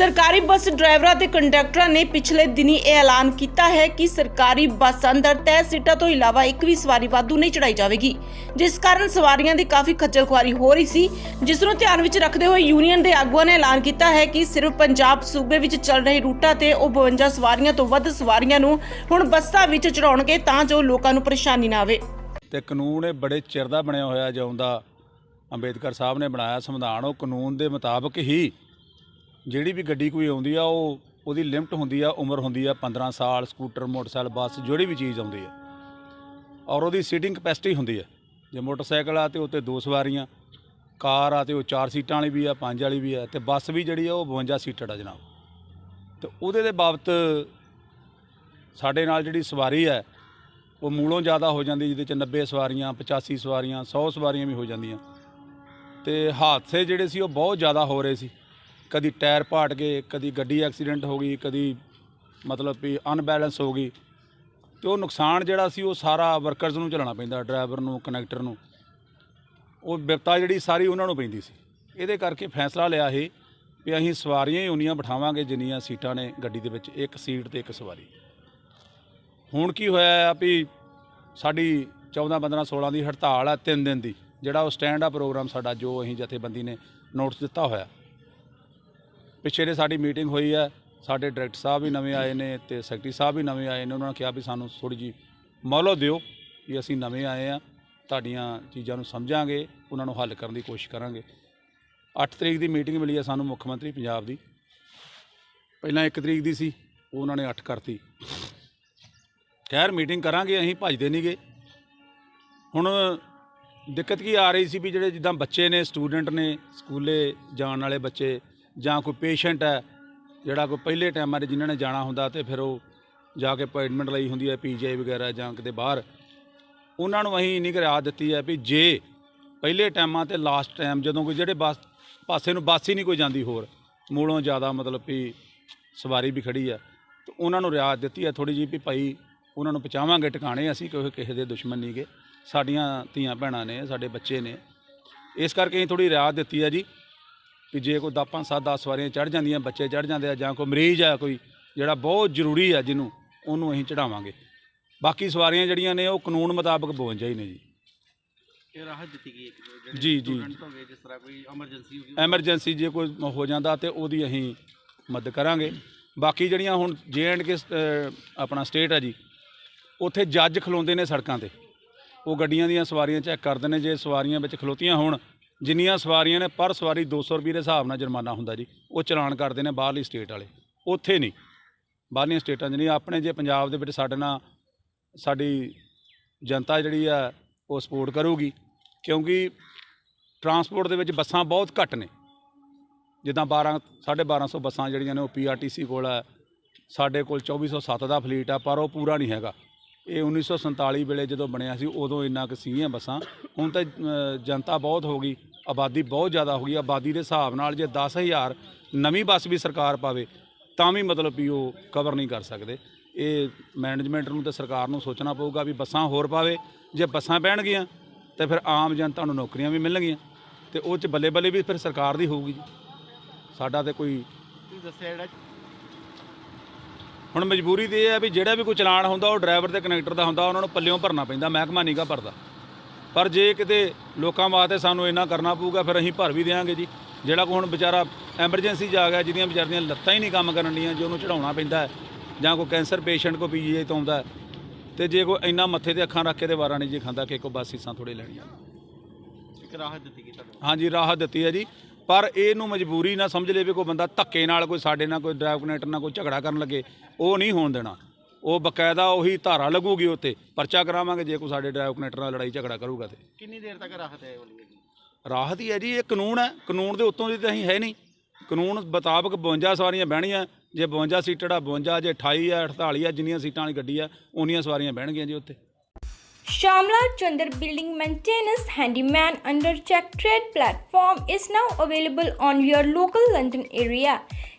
ਸਰਕਾਰੀ ਬੱਸ ਡਰਾਈਵਰਾਂ ਤੇ ਕੰਡਕਟਰਾਂ ਨੇ ਪਿਛਲੇ ਦਿਨੀ ਇਹ ਐਲਾਨ ਕੀਤਾ ਹੈ ਕਿ ਸਰਕਾਰੀ ਬੱਸ ਅੰਦਰ ਤੈਅ ਸੀਟਾਂ ਤੋਂ ਇਲਾਵਾ ਇੱਕ ਵੀ ਸਵਾਰੀ ਵਾਧੂ ਨਹੀਂ ਚੜਾਈ ਜਾਵੇਗੀ, ਜਿਸ ਕਾਰਨ ਸਵਾਰੀਆਂ ਦੀ ਕਾਫੀ ਖੱਜਲ ਖੁਆਰੀ ਹੋ ਰਹੀ ਸੀ, ਜਿਸ ਨੂੰ ਧਿਆਨ ਵਿੱਚ ਰੱਖਦੇ ਹੋਏ ਯੂਨੀਅਨ ਦੇ ਆਗੂਆਂ ਨੇ ਐਲਾਨ ਕੀਤਾ ਹੈ ਕਿ ਸਿਰਫ ਪੰਜਾਬ ਸੂਬੇ ਵਿੱਚ ਚੱਲ ਰਹੇ ਰੂਟਾਂ ਤੇ ਉਹ 52 ਸਵਾਰੀਆਂ ਤੋਂ ਵੱਧ ਸਵਾਰੀਆਂ ਨੂੰ ਹੁਣ ਬੱਸਾਂ ਵਿੱਚ ਚੜਾਉਣਗੇ ਤਾਂ ਜੋ ਲੋਕਾਂ ਨੂੰ ਪਰੇਸ਼ਾਨੀ ਨਾ ਆਵੇ। ਤੇ ਕਾਨੂੰਨ ਇਹ ਬੜੇ ਚਿਰ ਦਾ ਬਣਿਆ ਹੋਇਆ ਜਿਉਂ ਅੰਬੇਦਕਰ ਸਾਹਿਬ ਨੇ ਬਣਾਇਆ ਸੰਵਿਧਾਨ, ਉਹ ਕਾਨੂੰਨ ਦੇ ਮੁਤਾਬਕ ਹੀ ਜਿਹੜੀ ਵੀ ਗੱਡੀ ਕੋਈ ਆਉਂਦੀ ਆ, ਉਹ ਉਹਦੀ ਲਿਮਟ ਹੁੰਦੀ ਆ, ਉਮਰ ਹੁੰਦੀ ਆ 15 ਸਾਲ, ਸਕੂਟਰ, ਮੋਟਰਸਾਈਕਲ, ਬੱਸ, ਜਿਹੜੀ ਵੀ ਚੀਜ਼ ਆਉਂਦੀ ਆ। ਔਰ ਉਹਦੀ ਸੀਟਿੰਗ ਕਪੈਸਿਟੀ ਹੁੰਦੀ ਆ। ਜੇ ਮੋਟਰਸਾਈਕਲ ਆ ਤੇ ਉੱਤੇ ਦੋ ਸਵਾਰੀਆਂ, ਕਾਰ ਆ ਤੇ ਉਹ ਚਾਰ ਸੀਟਾਂ ਵਾਲੀ ਵੀ ਆ, ਪੰਜ ਵਾਲੀ ਵੀ ਆ, ਤੇ ਬੱਸ ਵੀ ਜਿਹੜੀ ਆ, ਉਹ 52 ਸੀਟਡ ਆ ਜਨਾਬ। ਤੇ ਉਹਦੇ ਦੇ ਬਾਬਤ ਸਾਡੇ ਨਾਲ ਜਿਹੜੀ ਸਵਾਰੀ ਹੈ ਉਹ ਮੂਲੋਂ ਜ਼ਿਆਦਾ ਹੋ ਜਾਂਦੀ, ਜਿਹਦੇ ਚ 90 ਸਵਾਰੀਆਂ 85 ਸਵਾਰੀਆਂ 100 ਸਵਾਰੀਆਂ ਵੀ ਹੋ ਜਾਂਦੀਆਂ। ਤੇ ਹਾਦਸੇ ਜਿਹੜੇ ਸੀ, ਉਹ ਬਹੁਤ ਜ਼ਿਆਦਾ ਹੋ ਰਹੇ ਸੀ। ਕਦੀ ਟਾਇਰ ਪਾਟ ਗਏ, ਕਦੀ ਗੱਡੀ ਐਕਸੀਡੈਂਟ ਹੋ ਗਈ, ਕਦੀ ਮਤਲਬ ਵੀ ਅਨਬੈਲੈਂਸ ਹੋ ਗਈ। ਤੇ ਉਹ ਨੁਕਸਾਨ ਜਿਹੜਾ ਸੀ, ਉਹ ਸਾਰਾ ਵਰਕਰਸ ਨੂੰ ਝੱਲਣਾ ਪੈਂਦਾ ਡਰਾਈਵਰ ਨੂੰ ਕਨੈਕਟਰ ਨੂੰ। ਉਹ ਵਿਪਤਾ ਜਿਹੜੀ ਸਾਰੀ ਉਹਨਾਂ ਨੂੰ ਪੈਂਦੀ ਸੀ। ਇਹਦੇ ਕਰਕੇ ਫੈਸਲਾ ਲਿਆ ਇਹ ਵੀ ਅਸੀਂ ਸਵਾਰੀਆਂ ਹੀ ਉਨੀਆਂ ਬਿਠਾਵਾਂਗੇ, ਜਿੰਨੀਆਂ ਸੀਟਾਂ ਨੇ ਗੱਡੀ ਦੇ ਵਿੱਚ, ਇੱਕ ਸੀਟ ਤੇ ਇੱਕ ਸਵਾਰੀ। ਹੁਣ ਕੀ ਹੋਇਆ ਆ ਵੀ ਸਾਡੀ 14 15 16 ਦੀ ਹੜਤਾਲ ਆ 3 ਦਿਨ ਦੀ, ਜਿਹੜਾ ਉਹ ਸਟੈਂਡ ਆ ਪ੍ਰੋਗਰਾਮ ਸਾਡਾ, ਜੋ ਅਸੀਂ ਜਥੇਬੰਦੀ ਨੇ ਨੋਟਿਸ ਦਿੱਤਾ ਹੋਇਆ। ਪਿੱਛੇ ਦੇ ਸਾਡੀ ਮੀਟਿੰਗ ਹੋਈ ਹੈ, ਸਾਡੇ ਡਾਇਰੈਕਟਰ ਸਾਹਿਬ ਵੀ ਨਵੇਂ ਆਏ ਨੇ ਤੇ ਸੈਕਟਰੀ ਸਾਹਿਬ ਵੀ ਨਵੇਂ ਆਏ ਨੇ, ਉਹਨਾਂ ਨੇ ਕਿਹਾ ਵੀ ਸਾਨੂੰ ਥੋੜੀ ਜੀ ਮੌਲੋ ਦਿਓ ਵੀ ਅਸੀਂ ਨਵੇਂ ਆਏ ਆ ਤੁਹਾਡੀਆਂ ਚੀਜ਼ਾਂ ਨੂੰ ਸਮਝਾਂਗੇ, ਉਹਨਾਂ ਨੂੰ ਹੱਲ ਕਰਨ ਦੀ ਕੋਸ਼ਿਸ਼ ਕਰਾਂਗੇ। 8 ਤਰੀਕ ਦੀ ਮੀਟਿੰਗ ਮਿਲੀ ਹੈ ਸਾਨੂੰ ਮੁੱਖ ਮੰਤਰੀ ਪੰਜਾਬ ਦੀ। ਪਹਿਲਾਂ 1 ਤਰੀਕ ਦੀ ਸੀ, ਉਹ ਉਹਨਾਂ ਨੇ 8 ਕਰਤੀ। ਖੈਰ, ਮੀਟਿੰਗ ਕਰਾਂਗੇ, ਅਸੀਂ ਭੱਜਦੇ ਨਹੀਂਗੇ ਹੁਣ ਦਿੱਕਤ ਕੀ ਆ ਰਹੀ ਸੀ ਵੀ ਜਿਹੜੇ ਜਿੱਦਾਂ ਬੱਚੇ ਨੇ, ਸਟੂਡੈਂਟ ਨੇ, ਸਕੂਲੇ ਜਾਣ ਵਾਲੇ ਬੱਚੇ ਜਾਂ ਕੋਈ ਪੇਸ਼ੈਂਟ ਹੈ, ਜਿਹੜਾ ਕੋਈ ਪਹਿਲੇ ਟਾਈਮਾਂ 'ਤੇ ਜਿਨ੍ਹਾਂ ਨੇ ਜਾਣਾ ਹੁੰਦਾ ਤੇ ਫਿਰ ਉਹ ਜਾ ਕੇ ਅਪਾਇੰਟਮੈਂਟ ਲਈ ਹੁੰਦੀ ਹੈ ਪੀਜੀਆਈ ਵਗੈਰਾ ਜਾਂ ਕਿਤੇ ਬਾਹਰ। ਉਹਨਾਂ ਨੂੰ ਅਸੀਂ ਇੰਨੀ ਕਰਿਆ ਦਿੱਤੀ ਹੈ ਵੀ ਜੇ ਪਹਿਲੇ ਟਾਈਮਾਂ ਤੇ ਲਾਸਟ ਟਾਈਮ ਜਦੋਂ ਕੋਈ ਜਿਹੜੇ ਬੱਸ, ਪਾਸੇ ਨੂੰ ਬੱਸ ਹੀ ਨਹੀਂ ਕੋਈ ਜਾਂਦੀ ਹੋਰ ਮੂਲੋਂ ਜ਼ਿਆਦਾ ਮਤਲਬ ਵੀ ਸਵਾਰੀ ਵੀ ਖੜੀ ਆ ਤੇ ਉਹਨਾਂ ਨੂੰ ਰਿਆਤ ਦਿੱਤੀ ਹੈ ਥੋੜੀ ਜਿਹੀ ਵੀ ਭਾਈ ਉਹਨਾਂ ਨੂੰ ਪਹੁੰਚਾਵਾਂਗੇ, ਟਿਕਾਣੇ ਅਸੀਂ ਕੋਈ ਕਿਸੇ ਦੇ ਦੁਸ਼ਮਣ ਨਹੀਂ ਨਹੀਂਗੇ ਸਾਡੀਆਂ ਧੀਆਂ ਭੈਣਾਂ ਨੇ, ਸਾਡੇ ਬੱਚੇ ਨੇ। ਇਸ ਕਰਕੇ ਅਸੀਂ ਥੋੜੀ ਰਿਆਤ ਦਿੱਤੀ ਹੈ ਜੀ। ਕਿ ਜੇ ਕੋਈ 10 5 7 10 ਸਵਾਰੀਆਂ ਚੜ ਜਾਂਦੀਆਂ ਬੱਚੇ ਚੜ ਜਾਂਦੇ ਆ ਜਾਂ ਕੋਈ ਮਰੀਜ਼ ਆ ਕੋਈ ਜਿਹੜਾ ਬਹੁਤ ਜ਼ਰੂਰੀ ਆ ਜਿਹਨੂੰ ਉਹਨੂੰ ਅਸੀਂ ਚੜਾਵਾਂਗੇ ਬਾਕੀ ਸਵਾਰੀਆਂ ਜਿਹੜੀਆਂ ਨੇ ਉਹ ਕਾਨੂੰਨ ਮੁਤਾਬਕ 52 ਹੀ ਨੇ ਜੀ। ਇਹ ਰਾਹਤ ਦਿੱਤੀ ਗਈ ਹੈ ਜੀ, ਜੀ, ਜਿਸ ਤਰ੍ਹਾਂ ਕੋਈ ਐਮਰਜੈਂਸੀ ਹੋ ਗਈ ਐਮਰਜੈਂਸੀ ਜੇ ਕੋਈ ਹੋ ਜਾਂਦਾ ਤੇ ਉਹਦੀ ਅਸੀਂ ਮਦਦ ਕਰਾਂਗੇ। ਬਾਕੀ ਜਿਹੜੀਆਂ ਹੁਣ ਜੇ ਐਂਡ ਕੇ ਆਪਣਾ ਸਟੇਟ ਹੈ ਜੀ ਉੱਥੇ ਜੱਜ ਖਲੋਂਦੇ ਨੇ ਸੜਕਾਂ ਤੇ। ਉਹ ਗੱਡੀਆਂ ਦੀਆਂ ਸਵਾਰੀਆਂ ਚੈੱਕ ਕਰਦੇ ਨੇ ਜੇ ਸਵਾਰੀਆਂ ਵਿੱਚ ਖਲੋਤੀਆਂ ਹੋਣ ਜਿੰਨੀਆਂ ਸਵਾਰੀਆਂ ਨੇ ਪਰ ਸਵਾਰੀ 200 ਰੁਪਏ ਦੇ ਹਿਸਾਬ ਨਾਲ ਜੁਰਮਾਨਾ ਹੁੰਦਾ ਜੀ, ਉਹ ਚਲਾਨ ਕਰਦੇ ਨੇ ਬਾਹਰਲੀ ਸਟੇਟ ਵਾਲੇ, ਉੱਥੇ ਨਹੀਂ। ਬਾਹਰਲੀਆਂ ਸਟੇਟਾਂ 'ਚ ਨਹੀਂ, ਆਪਣੇ ਜੇ ਪੰਜਾਬ ਦੇ ਵਿੱਚ ਸਾਡੇ ਨਾਲ, ਸਾਡੀ ਜਨਤਾ ਜਿਹੜੀ ਆ, ਉਹ ਸਪੋਰਟ ਕਰੂਗੀ, ਕਿਉਂਕਿ ਟਰਾਂਸਪੋਰਟ ਦੇ ਵਿੱਚ ਬੱਸਾਂ ਬਹੁਤ ਘੱਟ ਨੇ। ਜਿੱਦਾਂ 12 1250 ਬੱਸਾਂ ਜਿਹੜੀਆਂ ਨੇ, ਉਹ ਪੀਆਰਟੀਸੀ ਕੋਲ ਹੈ ਸਾਡੇ ਕੋਲ 2407 ਦਾ ਫਲੀਟ ਆ, ਪਰ ਉਹ ਪੂਰਾ ਨਹੀਂ ਹੈਗਾ। ਇਹ 1947 ਵੇਲੇ ਜਦੋਂ ਬਣਿਆ ਸੀ, ਉਦੋਂ ਇੰਨਾ ਕੁ ਸੀਗੀਆਂ ਬੱਸਾਂ। ਹੁਣ ਤਾਂ ਜਨਤਾ ਬਹੁਤ ਹੋ ਗਈ। ਆਬਾਦੀ ਬਹੁਤ ਜ਼ਿਆਦਾ ਹੋ ਗਈ ਆਬਾਦੀ ਦੇ ਹਿਸਾਬ ਨਾਲ ਜੇ 10000 ਨਵੀਂ ਬੱਸ ਵੀ ਸਰਕਾਰ ਪਾਵੇ ਤਾਂ ਵੀ ਮਤਲਬ ਵੀ ਉਹ ਕਵਰ ਨਹੀਂ ਕਰ ਸਕਦੇ। ਇਹ ਮੈਨੇਜਮੈਂਟ ਨੂੰ ਤੇ ਸਰਕਾਰ ਨੂੰ ਸੋਚਣਾ ਪਊਗਾ ਵੀ ਬੱਸਾਂ ਹੋਰ ਪਾਵੇ ਜੇ ਬੱਸਾਂ ਪੈਣਗੀਆਂ ਤੇ ਫਿਰ ਆਮ ਜਨਤਾ ਨੂੰ ਨੌਕਰੀਆਂ ਵੀ ਮਿਲਣਗੀਆਂ ਤੇ ਉਹ ਚ ਬੱਲੇ ਬੱਲੇ ਵੀ ਫਿਰ ਸਰਕਾਰ ਦੀ ਹੋਊਗੀ ਜੀ। ਸਾਡਾ ਤੇ ਕੋਈ ਦੱਸਿਆ ਜਿਹੜਾ ਹੁਣ ਮਜਬੂਰੀ ਤੇ ਇਹ ਹੈ ਵੀ ਜਿਹੜਾ ਵੀ ਕੋਈ ਚਲਾਨ ਹੁੰਦਾ ਉਹ ਡਰਾਈਵਰ ਤੇ ਕਨੈਕਟਰ ਦਾ ਹੁੰਦਾ ਉਹਨਾਂ ਨੂੰ ਪੱਲਿਓਂ ਭਰਨਾ ਪੈਂਦਾ ਮਹਿਕਮਾ ਨਹੀਂਗਾ ਭਰਦਾ। ਪਰ ਜੇ ਕਿਤੇ ਲੋਕਾਂ ਵਾਸਤੇ ਸਾਨੂੰ ਇੰਨਾ ਕਰਨਾ ਪਊਗਾ ਫਿਰ ਅਸੀਂ ਭਰ ਵੀ ਦੇਵਾਂਗੇ ਜੀ। ਜਿਹੜਾ ਕੋਈ ਹੁਣ ਵਿਚਾਰਾ ਐਮਰਜੈਂਸੀ 'ਚ ਆ ਗਿਆ ਜਿਹਦੀਆਂ ਵਿਚਾਰੀਆਂ ਲੱਤਾਂ ਹੀ ਨਹੀਂ ਕੰਮ ਕਰਨ ਡੀਆਂ ਜੇ ਉਹਨੂੰ ਚੜਾਉਣਾ ਪੈਂਦਾ ਜਾਂ ਕੋਈ ਕੈਂਸਰ ਪੇਸ਼ੈਂਟ ਕੋ ਪੀਜੀਆਈ ਤੋਂ ਆਉਂਦਾ ਤੇ ਜੇ ਕੋਈ ਇੰਨਾ ਮੱਥੇ ਤੇ ਅੱਖਾਂ ਰੱਖ ਕੇ ਤੇ ਵਾਰਾ ਨਹੀਂ ਜੀ ਖਾਂਦਾ ਕਿ ਕੋ ਬਸ ਸੀਸਾਂ ਥੋੜੇ ਲੈਣੀਆਂ। ਇੱਕ ਰਾਹਤ ਦਿੱਤੀ ਗਈ ਤੁਹਾਨੂੰ ਹਾਂਜੀ ਰਾਹਤ ਦਿੱਤੀ ਹੈ ਜੀ। ਪਰ ਇਹਨੂੰ ਮਜਬੂਰੀ ਨਾ ਸਮਝ ਲਵੇ ਕੋਈ ਬੰਦਾ ਧੱਕੇ ਨਾਲ ਕੋਈ ਸਾਡੇ ਨਾਲ ਕੋਈ ਡਰਾਈਵ ਕਨੈਕਟਰ ਨਾਲ ਕੋਈ ਝਗੜਾ ਕਰਨ ਲੱਗੇ ਉਹ ਨਹੀਂ ਹੋਣ ਦੇਣਾ। ਉਹ ਬਕਾਇਦਾ ਉਹੀ ਧਾਰਾ ਲੱਗੂਗੀ ਉੱਤੇ। ਪਰਚਾ ਕਰਾਵਾਂਗੇ ਜੇ ਕੋਈ ਸਾਡੇ ਡਰਾਈਵ ਕਨੈਕਟਰ ਨਾਲ ਲੜਾਈ ਝਗੜਾ ਕਰੂਗਾ ਤੇ। ਕਿੰਨੀ ਦੇਰ ਤੱਕ ਰਾਹਤ ਹੈ ਵਾਲੀ? ਰਾਹਤ ਹੀ ਹੈ ਜੀ ਇਹ ਕਾਨੂੰਨ ਹੈ। ਕਾਨੂੰਨ ਦੇ ਉੱਤੋਂ ਦੀ ਤਾਂ ਅਸੀਂ ਹੈ ਨਹੀਂ। ਕਾਨੂੰਨ ਮੁਤਾਬਕ 52 ਸਵਾਰੀਆਂ ਬਹਿਣੀਆਂ ਜੇ 52 ਸੀਟਡ ਆ 52 ਜੇ 28 ਆ 48 ਆ ਜਿੰਨੀਆਂ ਸੀਟਾਂ ਵਾਲੀ ਗੱਡੀ ਆ ਉਨੀਆਂ ਸਵਾਰੀਆਂ ਬਹਿਣਗੀਆਂ ਜੀ ਉੱਤੇ। Shamla Chandar Building Maintenance Handyman under Check Trade platform is now available on your local London area.